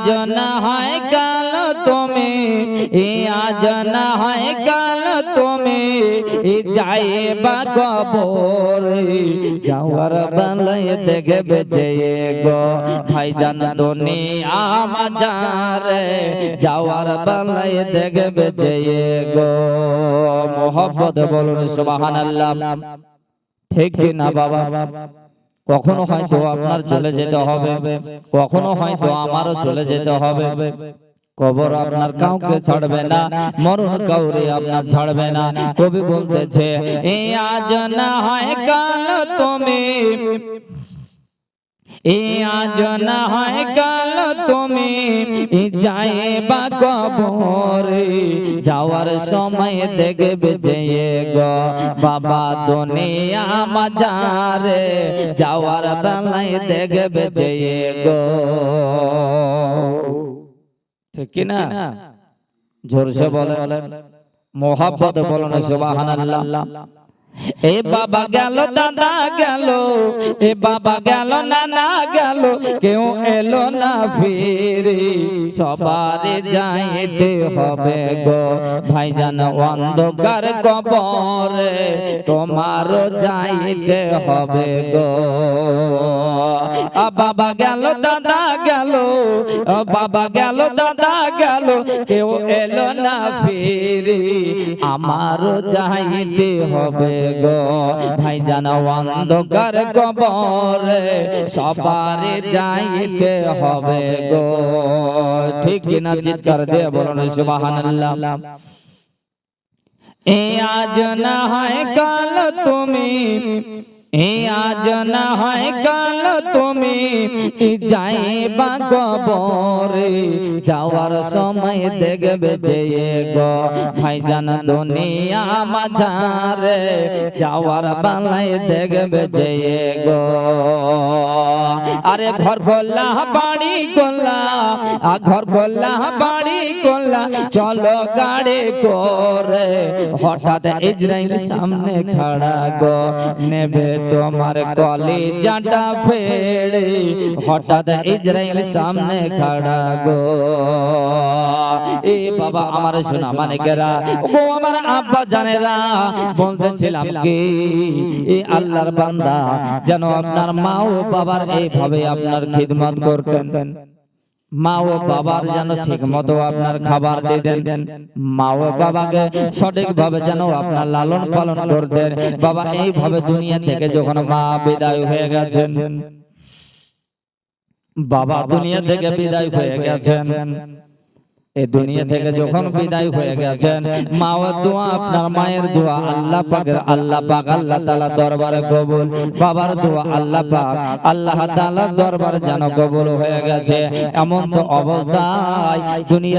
আজ না হয় কাল তুমি, এ আজ না হয় কাল তুমি, এ যাইবা কবর, যাওয়ার বেলায় দেখবে যে গো ভাইজান দুনিয়া মাজারে, যাওয়ার বেলায় দেখবে যে গো মোহব্বত বলুন সুবহানাল্লাহ। ঠিক না বাবা? কখনো হয়তো আপনার চলে যেতে হবে কখনো হয়তো আমারও চলে যেতে হবে। কবর আপনার কাউকে ছাড়বে না মরণ কাউরে আপনার ছাড়বে না। কবি বলতেছে এই আজ না হয় কাল তুমি। এই আজ না হয় কাল তুমি। যাইবা কবরে, যাওয়ার সময় দেখবে যে বাবা দুনিয়া মাজারে, যাওয়ার বেলায় দেখবে যে গো। ঠিক কি না? জোরসে বলেন, মোহাব্বত বলেন, সুবহানাল্লাহ। এ বাবা গেল, দাদা গেল, এ বাবা গেল, নানা গেল, কেউ এলো না ফিরে। সবারে যাইতে হবে গো ভাইজান অন্ধকার কবরে তোমারও যাইতে হবে গো। বাবা গেল, দাদা গেল বাবা গেল, দাদা গেল, কেউ এলো না ফিরে। আমারও যাইতে হবে গো। ভাই ভাইজান, অন্ধকার কবরে সবারে যাইতে হবে গো। ঠিক কিনা চিৎকার দিয়ে বলুন, সুবহানাল্লাহ। এ আজ না হয় কাল তুমি, এ আজ না হয় কাল তুমি যাইবা কবরে, যাওয়ার সময় দেখবে যে গো ভাইজান দুনিয়া মাঝারে, যাওয়ার বেলায় দেখবে যে আরে ঘর করলা বাড়ি আ ঘর করলা বাড়ি করলা চলো গাড়ি করে। হঠাৎ ইসরাইল সামনে খাড়া গো, নেবে তোমার কলি জাটা ফেড়ে। হঠাৎ ইসরাইল সামনে খাড়া গো। এ বাবা আমার শোনা মানে গেরা ও আমার আব্বা জানেরা বলতেছিলাম কি এ আল্লাহর বান্দা যেন আপনার মা ও বাবার এইভাবে আপনার খিদমত করতেন। মা ও বাবার যেন ঠিক মতো আপনার খাবার দিয়ে দেন মা ও বাবাকে সঠিক ভাবে যেন আপনার লালন পালন করতেন। বাবা এইভাবে দুনিয়া থেকে যখন মা বিদায় হয়ে গেছেন বাবা দুনিয়া থেকে বিদায় হয়ে গেছেন। এই দুনিয়া থেকে যখন বিদায় হয়ে গেছেন মা দোয়া, আপনার মায়ের দোয়া আল্লাহ পাকের আল্লাহ পাক, আল্লাহ তাআলা দরবারে কবুল। বাবার দোয়া আল্লাহ পাক, আল্লাহ তাআলা দরবারে যেন কবুল হয়ে গেছে। এমন তো অবস্থায় দুনিয়া